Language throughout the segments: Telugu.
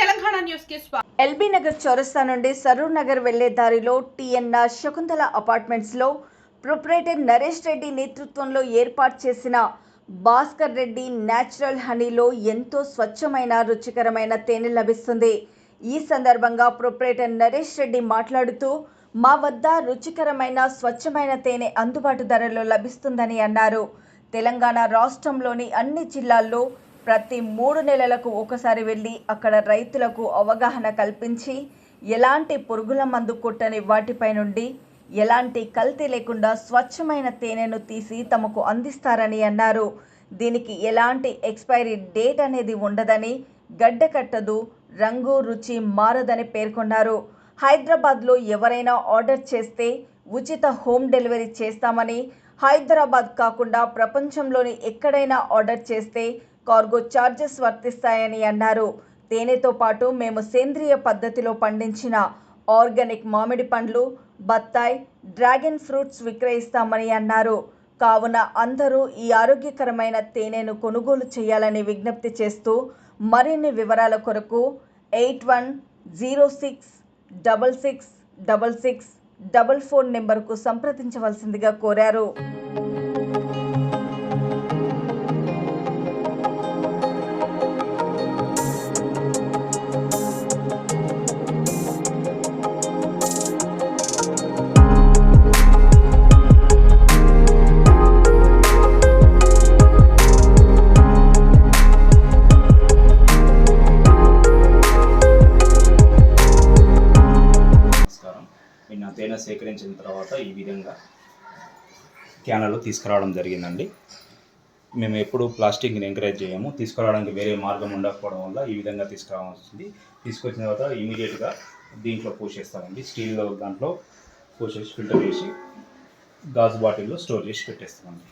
తెలంగాణ న్యూస్కి ఎల్బీ నగర్ చౌరస్తా నుండి సరూర్ నగర్ వెళ్ళే దారిలో టిఎన్ఆర్ శకుంతల అపార్ట్మెంట్స్లో ప్రొపరేటర్ నరేష్ రెడ్డి నేతృత్వంలో ఏర్పాటు చేసిన భాస్కర్ రెడ్డి న్యాచురల్ హనీలో ఎంతో స్వచ్ఛమైన రుచికరమైన తేనె లభిస్తుంది. ఈ సందర్భంగా ప్రొపరేటర్ నరేష్ రెడ్డి మాట్లాడుతూ మా వద్ద రుచికరమైన స్వచ్ఛమైన తేనె అందుబాటు ధరలో లభిస్తుందని అన్నారు. తెలంగాణ రాష్ట్రంలోని అన్ని జిల్లాల్లో ప్రతి మూడు నెలలకు ఒకసారి వెళ్ళి అక్కడ రైతులకు అవగాహన కల్పించి ఎలాంటి పురుగుల మందు కొట్టని వాటిపై నుండి ఎలాంటి కల్తీ లేకుండా స్వచ్ఛమైన తేనెను తీసి తమకు అందిస్తారని అన్నారు. దీనికి ఎలాంటి ఎక్స్పైరీ డేట్ అనేది ఉండదని గడ్డ కట్టదు రంగు రుచి మారదని పేర్కొన్నారు. హైదరాబాద్లో ఎవరైనా ఆర్డర్ చేస్తే ఉచిత హోమ్ డెలివరీ చేస్తామని హైదరాబాద్ కాకుండా ప్రపంచంలోని ఎక్కడైనా ఆర్డర్ చేస్తే కార్గో ఛార్జెస్ వర్తిస్తాయని అన్నారు. తేనెతో పాటు మేము సేంద్రియ పద్ధతిలో పండించిన ఆర్గానిక్ మామిడి పండ్లు బత్తాయి డ్రాగన్ ఫ్రూట్స్ విక్రయిస్తామని అన్నారు. కావున అందరూ ఈ ఆరోగ్యకరమైన తేనెను కొనుగోలు చేయాలని విజ్ఞప్తి చేస్తూ మరిన్ని వివరాల కొరకు eight one zero six double six double six double four నెంబర్కు సంప్రదించవలసిందిగా కోరారు. తేనె సేకరించిన తర్వాత ఈ విధంగా క్యాన్లలో తీసుకురావడం జరిగిందండి. మేము ఎప్పుడు ప్లాస్టిక్ని ఎంకరేజ్ చేయము. తీసుకురావడానికి వేరే మార్గం ఉండకపోవడం వల్ల ఈ విధంగా తీసుకురావాల్సి వస్తుంది తీసుకొచ్చిన తర్వాత ఇమీడియట్గా దీంట్లో పోసేస్తామండి. స్టీల్లో దాంట్లో పోసేసి ఫిల్టర్ చేసి గాజు బాటిల్లో స్టోర్ చేసి పెట్టేస్తామండి.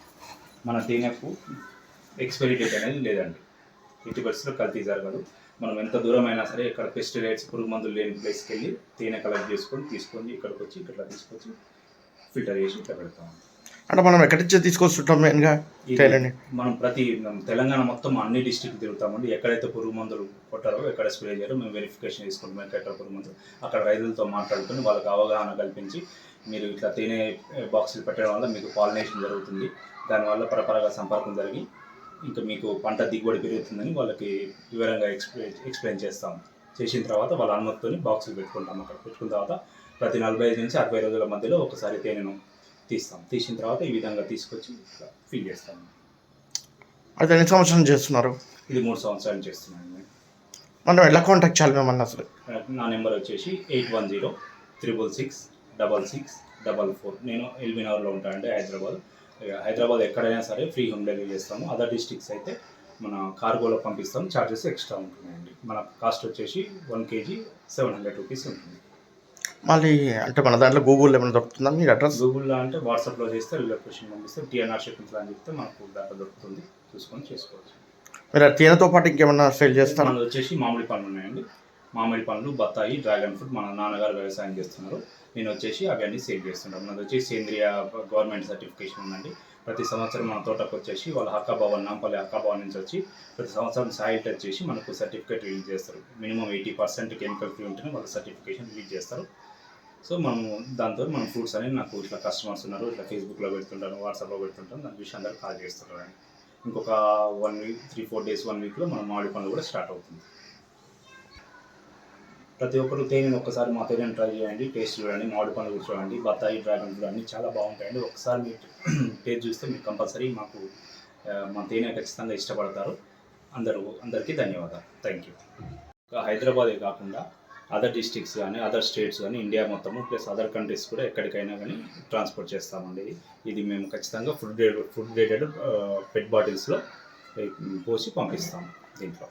మన తేనెకు ఎక్స్పైరీ డేట్ అనేది లేదండి. ఎట్టి పరిస్థితుల్లో కల్తీ జరగదు. మనం ఎంత దూరం అయినా సరే ఇక్కడ పెస్టిసైడ్స్ పురుగు మందులు లేని ప్లేస్కి వెళ్ళి తేనె కలెక్ట్ చేసుకొని తీసుకొని ఇక్కడికి వచ్చి ఇక్కడ తీసుకొచ్చి ఫిల్టర్ చేసి ఇక్కడ పెడతాం. అంటే మనం ఎక్కడి నుంచి తీసుకొస్తుంటాం మెయిన్గా తేనెని? మనం ప్రతి తెలంగాణ మొత్తం అన్ని డిస్టిక్ తిరుగుతామండి. ఎక్కడైతే పురుగు మందులు కొట్టారో ఎక్కడ స్ప్రే చేయారో మేము వెరిఫికేషన్ చేసుకుంటాం. ఎక్కడ పురుగు మందులు అక్కడ రైతులతో మాట్లాడుకొని వాళ్ళకి అవగాహన కల్పించి మీరు ఇట్లా తేనె బాక్సులు పెట్టడం వల్ల మీకు పాలినేషన్ జరుగుతుంది. దానివల్ల పరపరగా సంపర్కం జరిగి ఇంకా మీకు పంట దిగుబడి పెరుగుతుందని వాళ్ళకి వివరంగా ఎక్స్ప్లెయిన్ ఎక్స్ప్లెయిన్ చేస్తాం. చేసిన తర్వాత వాళ్ళ అనుమతితోని బాక్సులు పెట్టుకుంటాం అక్కడ. పెట్టుకున్న తర్వాత ప్రతి నలభై ఐదు నుంచి అరవై రోజుల మధ్యలో ఒకసారి తేనెను తీస్తాం. తీసిన తర్వాత ఈ విధంగా తీసుకొచ్చి ఫిల్ చేస్తాం. అది ఎన్ని సంవత్సరం చేస్తున్నారు? ఇది మూడు సంవత్సరాలు చేస్తున్నాను నేను. మనం ఎలా కాంటాక్ట్ చేయాలి మిమ్మల్ని అసలు? నా నెంబర్ వచ్చేసి eight one zero triple six double six double four. నేను ఎల్బీనగర్లో ఉంటానండి హైదరాబాద్ ఇక హైదరాబాద్. ఎక్కడైనా సరే ఫ్రీ హోమ్ డెలివరీ చేస్తాము. అదర్ డిస్ట్రిక్ట్స్ అయితే మన కార్గోలో పంపిస్తాం ఛార్జెస్ ఎక్స్ట్రా ఉంటున్నాయండి మన కాస్ట్ వచ్చేసి one KG seven hundred rupees ఉంటుంది. మళ్ళీ అంటే మన దాంట్లో గూగుల్లో ఏమైనా దొరుకుతుందా? మీ అడ్రస్? గూగుల్లో అంటే వాట్సాప్లో చేస్తే లొకేషన్ పంపిస్తే టీఎన్ఆర్ షిప్పింగ్ అని చెప్తే మనకు దాంట్లో దొరుకుతుంది. చూసుకొని చేసుకోవచ్చు. మీరు తేనెతో పాటు ఇంకేమన్నా సేల్ చేస్తారా? మనది వచ్చేసి మామిడి పండ్లు ఉన్నాయండి. మామిడి పండ్లు బత్తాయి డ్రాగన్ ఫ్రూట్ మన నాన్నగారు వ్యవసాయం చేస్తున్నారు. నేను వచ్చేసి అవన్నీ సేల్ చేస్తున్నాను మనది వచ్చి సేంద్రియ గవర్నమెంట్ సర్టిఫికేషన్ ఉందండి. ప్రతి సంవత్సరం మన తోటకు వచ్చేసి వాళ్ళ హక్కాభవన్ నాంపల్లి హక్కాభవన్ నుంచి వచ్చి ప్రతి సంవత్సరం సాయిల్ టచ్ చేసి మనకు సర్టిఫికేట్ రిలీజ్ చేస్తారు. Minimum eighty percent chemical free ఉంటేనే వాళ్ళ సర్టిఫికేషన్ రిలీజ్ చేస్తారు. సో మనం దాంతో మన ఫ్రూట్స్ అనేది నాకు ఇట్లా కస్టమర్స్ ఉన్నారు ఇట్లా ఫేస్బుక్లో పెడుతుంటాను వాట్సాప్లో పెడుతుంటాను దాని విషయం అందరూ కాల్ చేస్తున్నారు ఇంకొక one week three four days one వీక్లో మన మామిడి పండ్లు కూడా స్టార్ట్ అవుతుంది. ప్రతి ఒక్కరు తేనెని ఒక్కసారి మా తేనెని ట్రై చేయండి టేస్ట్ చూడండి మామిడి పండు చూడండి బత్తాయి డ్రాగన్ చూడండి అన్నీ చాలా బాగుంటాయండి. ఒకసారి మీరు టేస్ట్ చూస్తే మీరు కంపల్సరీ మాకు మా తేనె ఖచ్చితంగా ఇష్టపడతారు. అందరూ అందరికీ ధన్యవాదాలు. థ్యాంక్ యూ ఇంకా హైదరాబాదే కాకుండా అదర్ డిస్టిక్స్ కానీ అదర్ స్టేట్స్ కానీ ఇండియా మొత్తము ప్లస్ అదర్ కంట్రీస్ కూడా ఎక్కడికైనా కానీ ట్రాన్స్పోర్ట్ చేస్తామండి. ఇది మేము ఖచ్చితంగా ఫుడ్ ఫుడ్ గ్రేడెడ్ పెట్ బాటిల్స్లో పోసి పంపిస్తాము దీంట్లో.